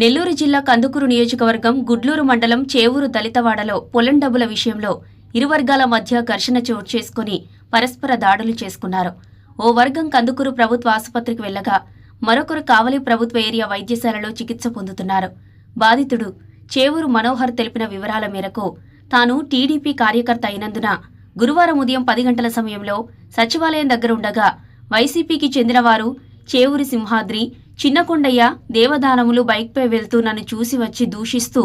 నెల్లూరు జిల్లా కందుకూరు నియోజకవర్గం గుడ్లూరు మండలం చేవూరు దళితవాడలో పొలం డబ్బుల విషయంలో ఇరు వర్గాల మధ్య ఘర్షణ చోటు చేసుకుని పరస్పర దాడులు చేసుకున్నారు. ఓ వర్గం కందుకూరు ప్రభుత్వ ఆసుపత్రికి వెళ్ళగా మరొకరు కావలి ప్రభుత్వ ఏరియా వైద్యశాలలో చికిత్స పొందుతున్నారు. బాధితుడు చేవూరు మనోహర్ తెలిపిన వివరాల మేరకు తాను టీడీపీ కార్యకర్త అయినందున గురువారం ఉదయం పది గంటల సమయంలో సచివాలయం దగ్గర ఉండగా వైసీపీకి చెందినవారు చేవూరి సింహాద్రి చిన్నకొండయ్య దేవదానములు బైక్పై వెళ్తూ నన్ను చూసి వచ్చి దూషిస్తూ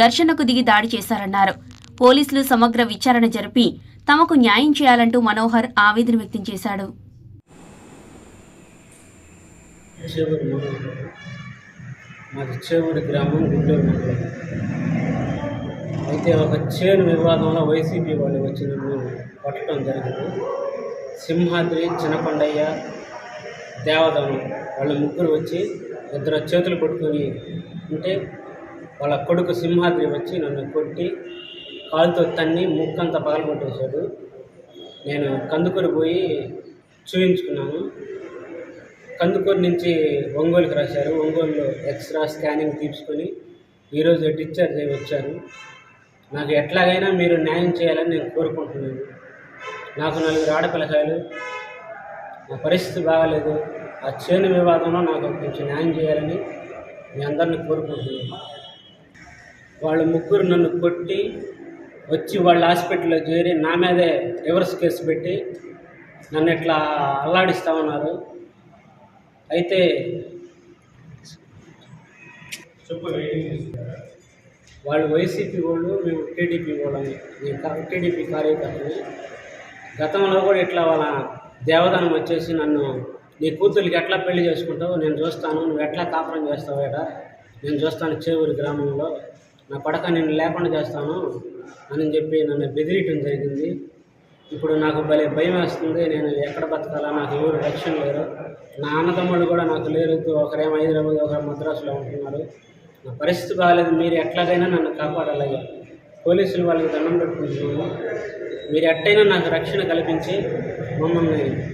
ఘర్షణకు దిగి దాడి చేశారన్నారు. పోలీసులు సమగ్ర విచారణ జరిపి తమకు న్యాయం చేయాలంటూ మనోహర్ ఆవేదన వ్యక్తం చేశాడు. మాది చేవూరు గ్రామం గుంటూరు మండలం. అయితే ఒక చేను వివాదంలో వైసీపీ వాళ్ళు వచ్చి నన్ను పట్టడం జరిగింది. సింహాద్రి చిన్నకొండయ్య దేవదానం. వాళ్ళ ముగ్గురు వచ్చి ఇద్దరు చేతులు పట్టుకొని ఉంటే వాళ్ళ కొడుకు సింహాద్రి వచ్చి నన్ను కొట్టి కాలుతో తన్ని ముక్కంతా పగలగొట్టేశాడు. నేను కందుకూరు పోయి చూయించుకున్నాను. కందుకూరు నుంచి ఒంగోలుకి రాశారు. ఒంగోలులో ఎక్స్రా స్కానింగ్ తీసుకొని ఈరోజు డిశ్చార్జ్ అయ్యి వచ్చారు. నాకు ఎట్లాగైనా మీరు న్యాయం చేయాలని నేను కోరుకుంటున్నాను. నాకు నలుగురు ఆడపిల్లకాయలు నా పరిస్థితి బాగాలేదు. ఆ చేను వివాదంలో నాకు కొంచెం న్యాయం చేయాలని మీ అందరిని కోరుకుంటున్నాను. వాళ్ళ ముగ్గురు నన్ను కొట్టి వచ్చి వాళ్ళ హాస్పిటల్లో చేరి నా మీదే రివర్స్ కేసు పెట్టి నన్ను ఇట్లా అల్లాడిస్తా ఉన్నారు. అయితే వాళ్ళు వైసీపీ వాళ్ళు మేము టీడీపీ వాళ్ళని టీడీపీ కార్యకర్తని గతంలో కూడా ఇట్లా వాళ్ళ దేవదానం వచ్చేసి నన్ను నీ కూతురికి ఎట్లా పెళ్ళి చేసుకుంటావు? నేను చూస్తాను. నువ్వు ఎట్లా కాపురం చేస్తావు ఏట? నేను చూస్తాను చేవూరు గ్రామంలో. నా పడక నేను లేకుండా చేస్తాను అని చెప్పి నన్ను బెదిరియటం జరిగింది. ఇప్పుడు నాకు భలే భయం వేస్తుంది. నేను ఎక్కడ బతకాలా? నాకు ఎవరు రక్షణ లేరు. నా అన్నదమ్ముళ్ళు కూడా నాకు లేరు. ఒకరేమో హైదరాబాద్ ఒకరు మద్రాసులో ఉంటున్నారు. నా పరిస్థితి బాగాలేదు మీరు ఎట్లాగైనా నన్ను కాపాడాలయ్యా. పోలీసులు వాళ్ళకి దండం పెట్టుకుంటున్నాము. మీరు ఎట్టయినా నాకు రక్షణ కల్పించి మమ్మల్ని